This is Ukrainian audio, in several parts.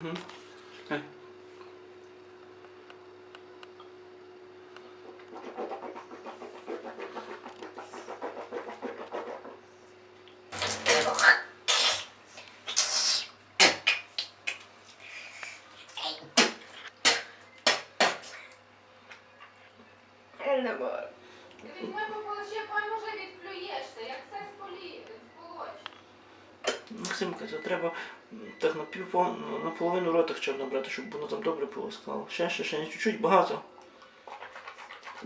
Mhm. Tak. Не можу. Візьми пополощи, пой може відплюєшся, як все сполі, сполоч. Максимка, це треба м, так на пів на половину рота хоча б набрати, щоб воно там добре полоскало. Ще, ще, ще, не чуть-чуть, багато.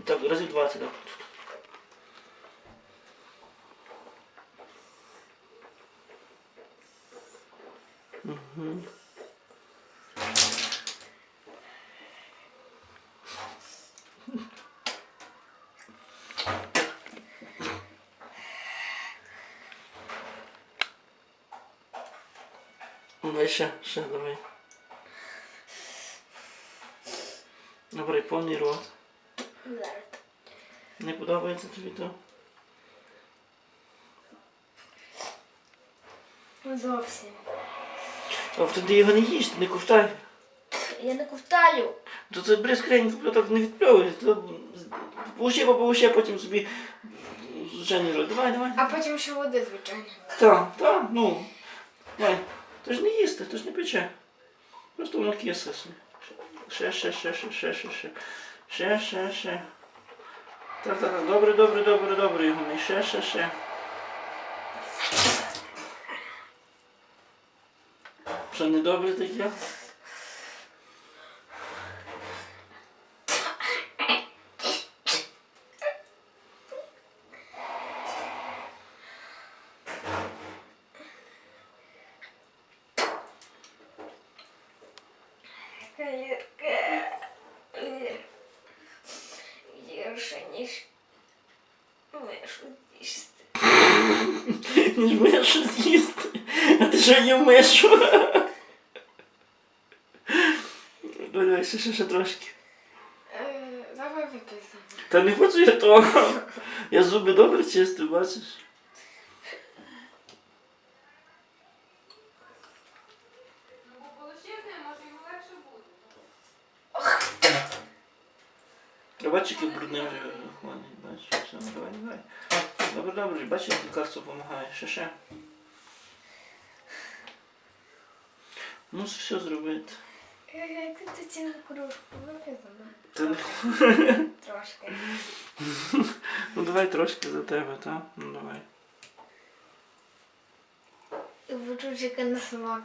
Так, разів 20, так. Угу. Давай ще, ще, давай. Добре, повний рот. Не подобається тобі то? Зовсім. А тоді його не їж, ти не ковтай. Я не ковтаю. То це бризкрень так не відпльовує. То получи по а потім собі звичайний рот. Давай, давай. А потім ще води, звичайно. Так, так, ну. Давай. То ж не їсти, то ж не пече. Просто воно кисле собі. Ще, ще, ще, ще, ще, ще, ще. Ще, ще, ще. Так, так, так. Добре, добре, добре, добре, його. Ще, ще, ще. Що не добре таке? Ніж мишу з'їсти. Ніж мишу з'їсти. А ти що їм мишу? Давай, давай, ще, ще, ще трошки. Е, Давай випий Та не хочу я того. Я зуби добре чистив, бачиш? Ну, бо полощи з ним, може йому легше буде. Бачу, який брудний вже ходить, бачиш, все, давай, давай. Добре, добре, бачиш, лікарство допомагає. Ще, ще. Мусиш все зробити. Як ти цілу кружку? Та не... Трошки. Ну давай трошки за тебе, так? Ну давай. І бучучика на смак.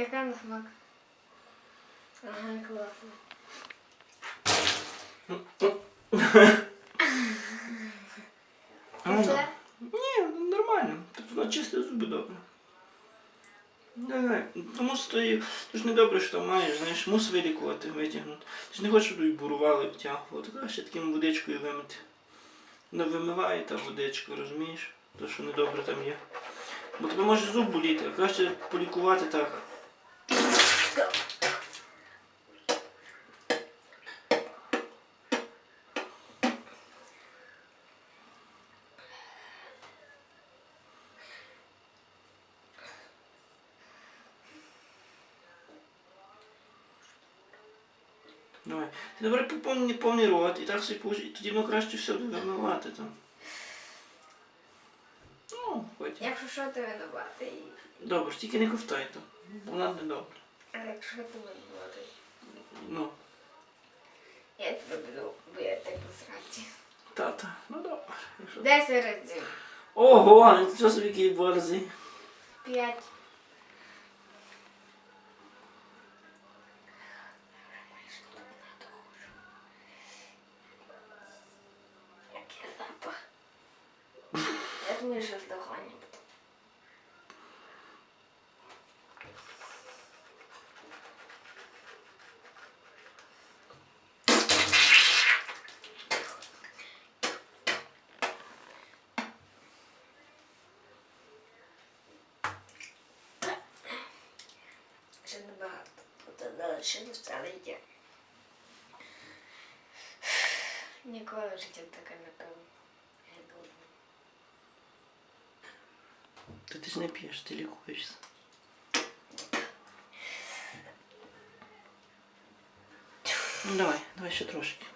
Яка на смак? Ага, класно. Ну? Ні, ну, нормально. Тобто чисте зуби добре. Тому що ти, ти ж не добре, що там маєш, знаєш, мус вилікувати, витягнути. Ти ж не хочеш, щоб тобі бурували, втягували. Краще таким водичкою вимити. Не вимиває та водичка, розумієш? То, що недобре там є. Бо тебе може зуб боліти, а краще полікувати так. Давай. Ти добре повний, повний рот і так собі положи, і тоді воно краще все буде вимивати там. Ну, потім. Якщо що, то винуватий. Добре, тільки не ковтай то. Вона не добре. А якщо ти винуватий? Ну, Я тебе буду, бо я так посраці. тата, ну добре. Якщо- Десять разів. Ого, ну що собі який борзий. П'ять. так ниже здохання буде. Ще небагато, Тут далі ще не йде. Ніколи в житті таке не пив. Та ти ж не п'єш, ти лікуєшся. Ну давай, давай ще трошки.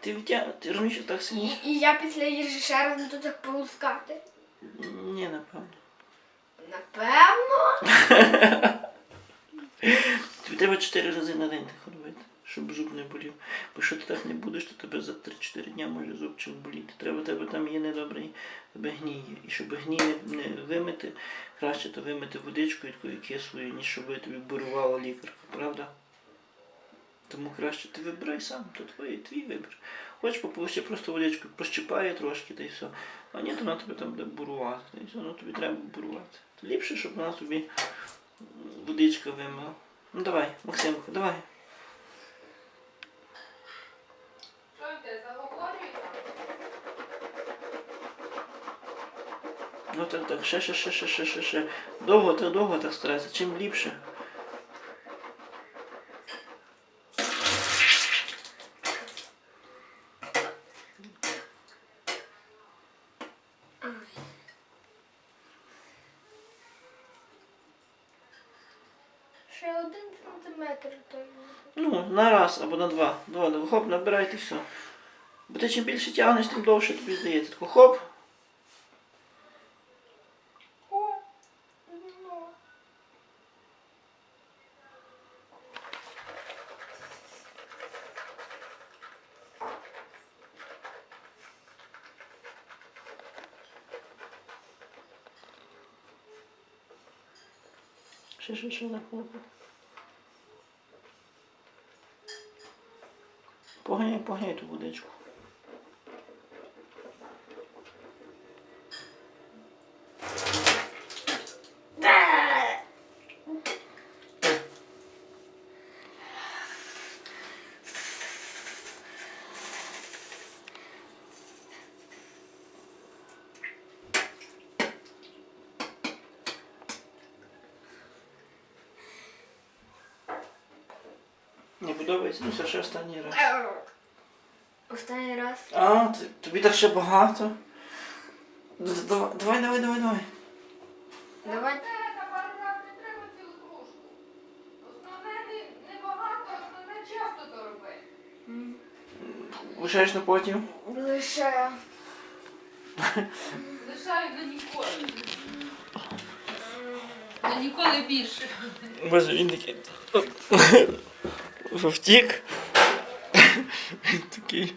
Ти втя... ти розумієш, що так І, сильніше? і я після їжі ще раз буду так полускати. Ні, напевно. Напевно. Тобі треба 4 рази на день так робити, щоб зуб не болів. Бо якщо ти так не будеш, то тебе за 3-4 дня може зубчик боліти. Треба тебе там є недобрий тебе гній. є. І щоб гній не, вимити, краще то вимити водичкою такою кислою, ніж щоб тобі бурувала лікарка, правда? Тому краще ти вибирай сам, то твій, твій вибір. Хочеш пополощи просто водичкою, прощипає трошки та й все. А ні, то вона тебе там буде бурувати. Та й все, ну тобі треба бурувати. Ліпше, щоб вона тобі водичка вимила. Ну давай, Максимко, давай. Що він тебе заговорює там? Ну так, так, ще, ще, ще, ще, ще, ще, ще. Довго так, довго так старайся, чим ліпше. Ще один сантиметр той. Ну, на раз або на два. Два, хоп, набирайте все. Бо ти чим більше тягнеш, тим довше тобі здається. Тако хоп. О, ну. Ще, ще, ще, на. Поганяй, поганяй ту водичку. Не подобається? Ну, це ще останній раз. Останній раз. А, ти- тобі так ще багато. Д- Давай, давай, давай, давай, давай. Давай. Та пару раз не треба цілу кружку. Основне не, не багато, основне часто то робити. М. Лишаєш на потім. Лише. Лишаю на ніколи. На ніколи більше. Боже, він такий. Втік. Такий.